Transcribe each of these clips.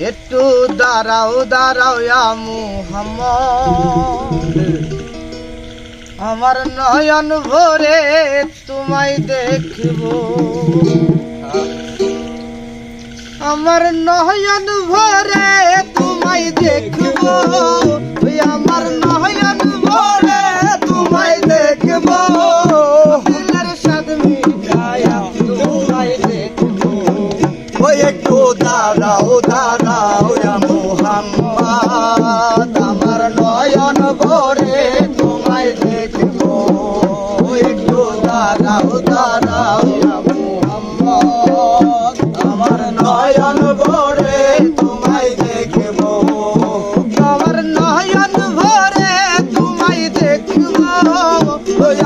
একটু দাঁড়াও দাঁড়াও মুহাম্মদ। আমার নয়ন ভরে তোমায় দেখব। আমার নয়ন ভরে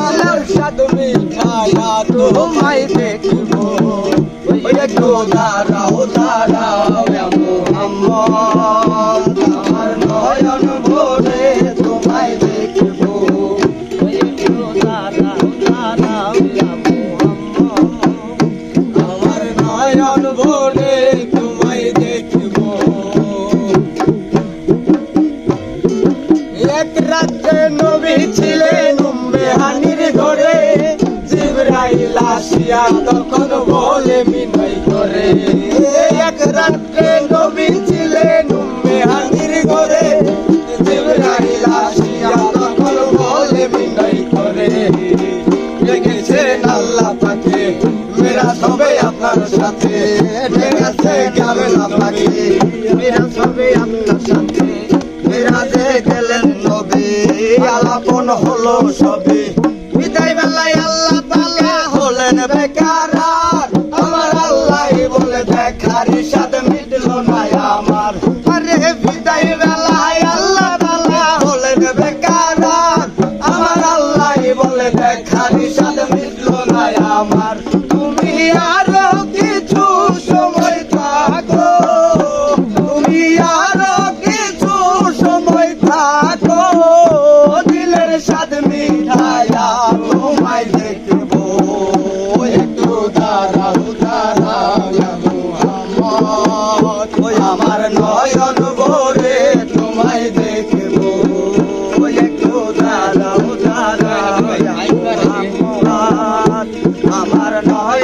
আলোর স্বাদ মিঠায়া তোমায় দেখব। ওই একটু দাঁড়াও দাঁড়াও আমার। নয়ন ভরে তোমায় দেখব। ওই একটু দাঁড়াও দাঁড়াও ইয়া আমার নয়ন ভরে আসিয়া তখন বলে মিনয় করে। এক রাত্রে নবী ছিলেন উম্মে হানির ঘরে। জিবরাইল আসিয়া তখন করে আপনার সাথে। দেখেছে যাবেন আপনাকে, মেরা সবে আপনার সাথে। মেরাজে গেলেন নবী আলাপন হলো সবে। বেকার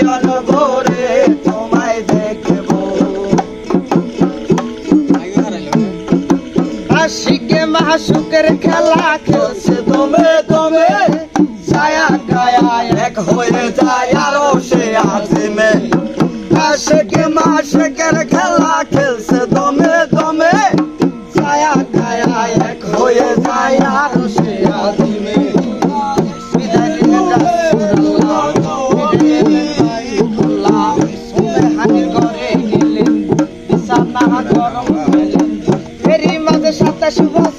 নয়ন খেলা খেলছে দমে দমে, ছায়া গায়া এক হয়ে যায় আরও সে আজিমে। আশিকে মাসুকের খেলা খেলছে দমে দমে, ছায়া গায়া এক হয়ে যায় আরও সে আজিমে। chuvosa.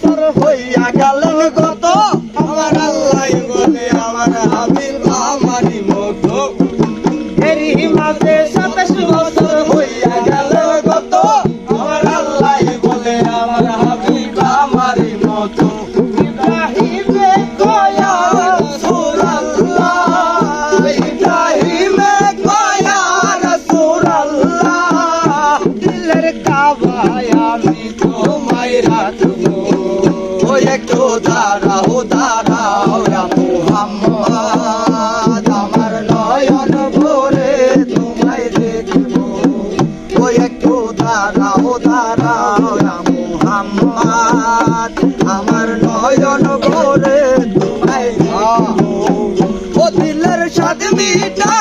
স্বাদ মিটায়া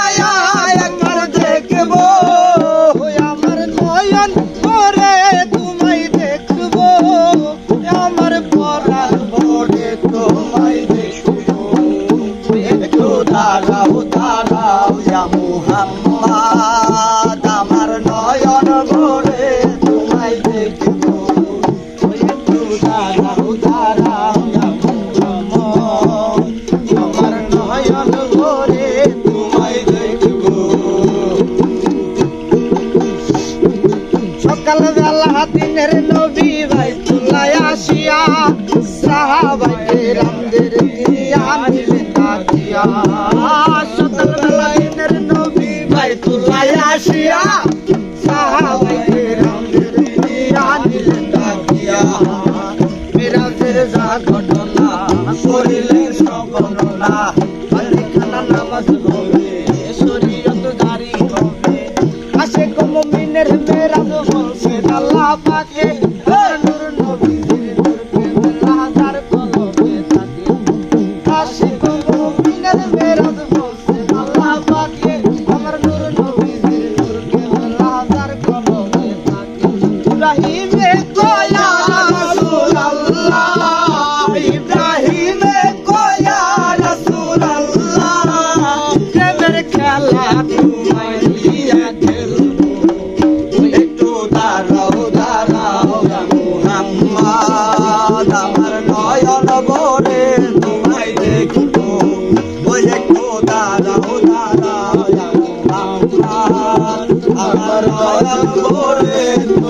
সকাল বেলা দিনের নবী ভাই তুলাই আসিয়া, সাহাবাইকে রামদের দিয়া মিলে তাকিয়া সকাল বেলা দিনের নবী ভাই তুলাই আসিয়া, সাহাবাইকে রামদের দিয়া মিলে তাকিয়া মিরাজের যা ঘটনা করিলেন সবনা খানা নামাজ আমার নয়ন